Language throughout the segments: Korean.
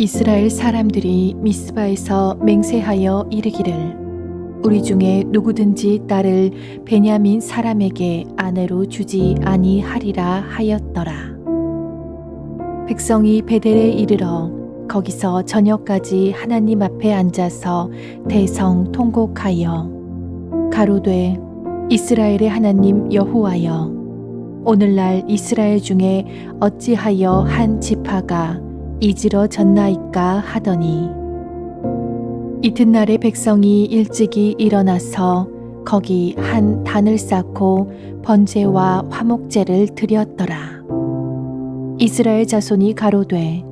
이스라엘 사람들이 미스바에서 맹세하여 이르기를 우리 중에 누구든지 딸을 베냐민 사람에게 아내로 주지 아니하리라 하였더라. 백성이 베델에 이르러 거기서 저녁까지 하나님 앞에 앉아서 대성 통곡하여 가로되 이스라엘의 하나님 여호와여 오늘날 이스라엘 중에 어찌하여 한 지파가 이지러졌나이까 하더니 이튿날에 백성이 일찍이 일어나서 거기 한 단을 쌓고 번제와 화목제를 드렸더라. 이스라엘 자손이 가로되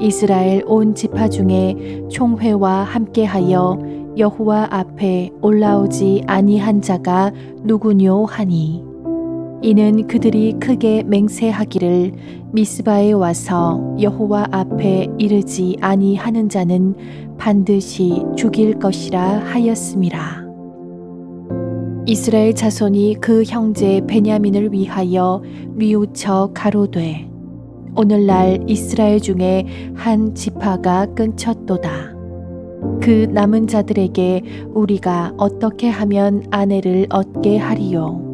이스라엘 온 지파 중에 총회와 함께하여 여호와 앞에 올라오지 아니한 자가 누구뇨 하니 이는 그들이 크게 맹세하기를 미스바에 와서 여호와 앞에 이르지 아니하는 자는 반드시 죽일 것이라 하였음이라. 이스라엘 자손이 그 형제 베냐민을 위하여 뉘우쳐 가로되 오늘날 이스라엘 중에 한 지파가 끊쳤도다. 그 남은 자들에게 우리가 어떻게 하면 아내를 얻게 하리요?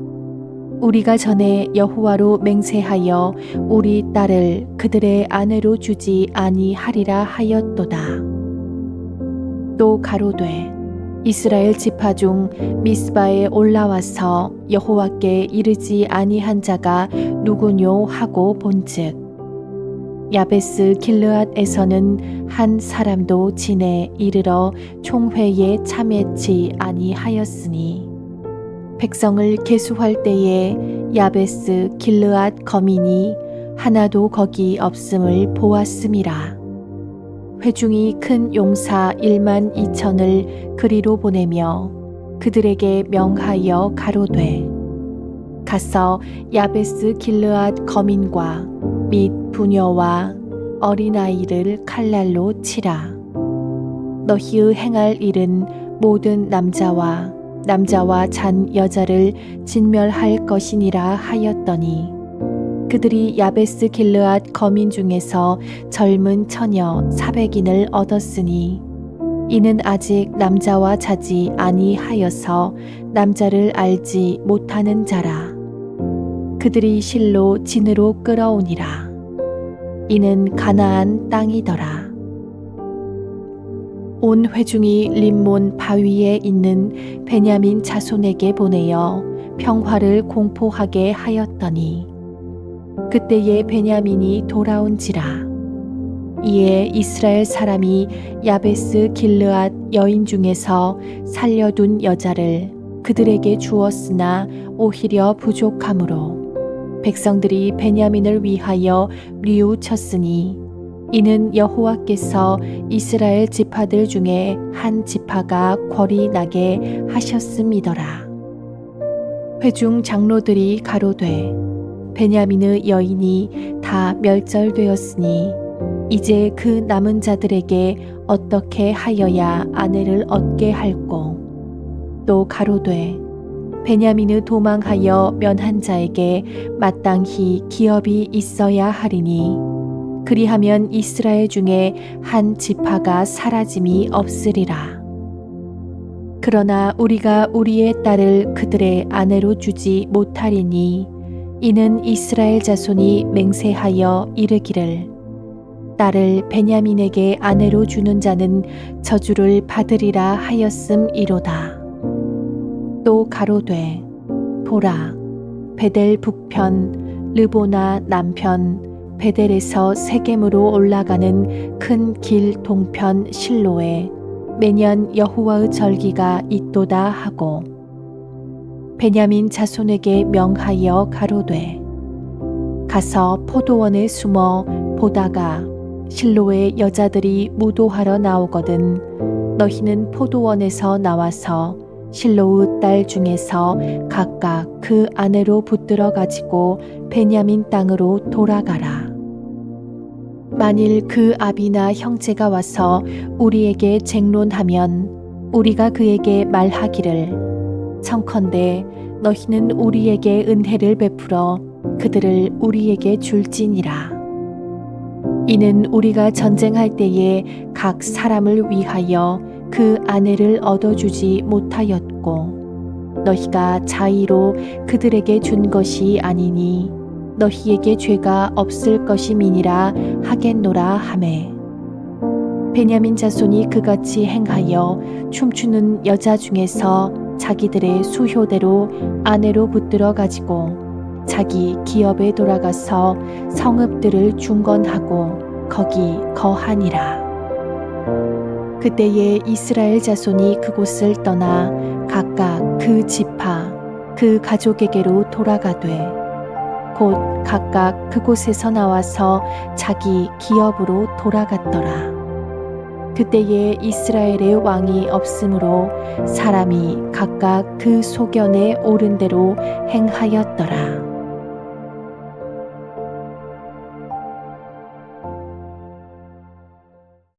우리가 전에 여호와로 맹세하여 우리 딸을 그들의 아내로 주지 아니하리라 하였도다. 또 가로되 이스라엘 지파 중 미스바에 올라와서 여호와께 이르지 아니한 자가 누구뇨 하고 본즉 야베스 길르앗에서는 한 사람도 진에 이르러 총회에 참여치 아니하였으니 백성을 계수할 때에 야베스 길르앗 거민이 하나도 거기 없음을 보았음이라. 회중이 큰 용사 1만 2천을 그리로 보내며 그들에게 명하여 가로되 가서 야베스 길르앗 거민과 및 부녀와 어린아이를 칼날로 치라. 너희의 행할 일은 모든 남자와 남자와 잔 여자를 진멸할 것이니라 하였더니 그들이 야베스 길르앗 거민 중에서 젊은 처녀 사백인을 얻었으니 이는 아직 남자와 자지 아니하여서 남자를 알지 못하는 자라. 그들이 실로 진으로 끌어오니라. 이는 가나안 땅이더라 온 회중이 림몬 바위에 있는 베냐민 자손에게 보내어 평화를 공포하게 하였더니 그때에 베냐민이 돌아온지라. 이에 이스라엘 사람이 야베스 길르앗 여인 중에서 살려둔 여자를 그들에게 주었으나 오히려 부족하므로 백성들이 베냐민을 위하여 뉘우쳤으니 이는 여호와께서 이스라엘 지파들 중에 한 지파가 궐이 나게 하셨음이더라. 회중 장로들이 가로되 베냐민의 여인이 다 멸절되었으니 이제 그 남은 자들에게 어떻게 하여야 아내를 얻게 할꼬 또 가로되 베냐민의 도망하여 면한 자에게 마땅히 기업이 있어야 하리니 그리하면 이스라엘 중에 한 지파가 사라짐이 없으리라. 그러나 우리가 우리의 딸을 그들의 아내로 주지 못하리니 이는 이스라엘 자손이 맹세하여 이르기를 딸을 베냐민에게 아내로 주는 자는 저주를 받으리라 하였음이로다. 또 가로되 보라 베델 북편 르보나 남편 베델에서 세겜으로 올라가는 큰 길 동편 실로에 매년 여호와의 절기가 있도다 하고 베냐민 자손에게 명하여 가로되 가서 포도원에 숨어 보다가 실로의 여자들이 무도하러 나오거든 너희는 포도원에서 나와서 실로의 딸 중에서 각각 그 아내로 붙들어 가지고 베냐민 땅으로 돌아가라. 만일 그 아비나 형제가 와서 우리에게 쟁론하면 우리가 그에게 말하기를 청컨대 너희는 우리에게 은혜를 베풀어 그들을 우리에게 줄지니라. 이는 우리가 전쟁할 때에 각 사람을 위하여 그 아내를 얻어주지 못하였고 너희가 자의로 그들에게 준 것이 아니니 너희에게 죄가 없을 것임이니라 하겠노라 하매 베냐민 자손이 그같이 행하여 춤추는 여자 중에서 자기들의 수효대로 아내로 붙들어 가지고 자기 기업에 돌아가서 성읍들을 중건하고 거기 거하니라. 그때에 이스라엘 자손이 그곳을 떠나 각각 그 지파 그 가족에게로 돌아가되 곧 각각 그곳에서 나와서 자기 기업으로 돌아갔더라. 그때에 이스라엘의 왕이 없으므로 사람이 각각 그 소견에 오른 대로 행하였더라.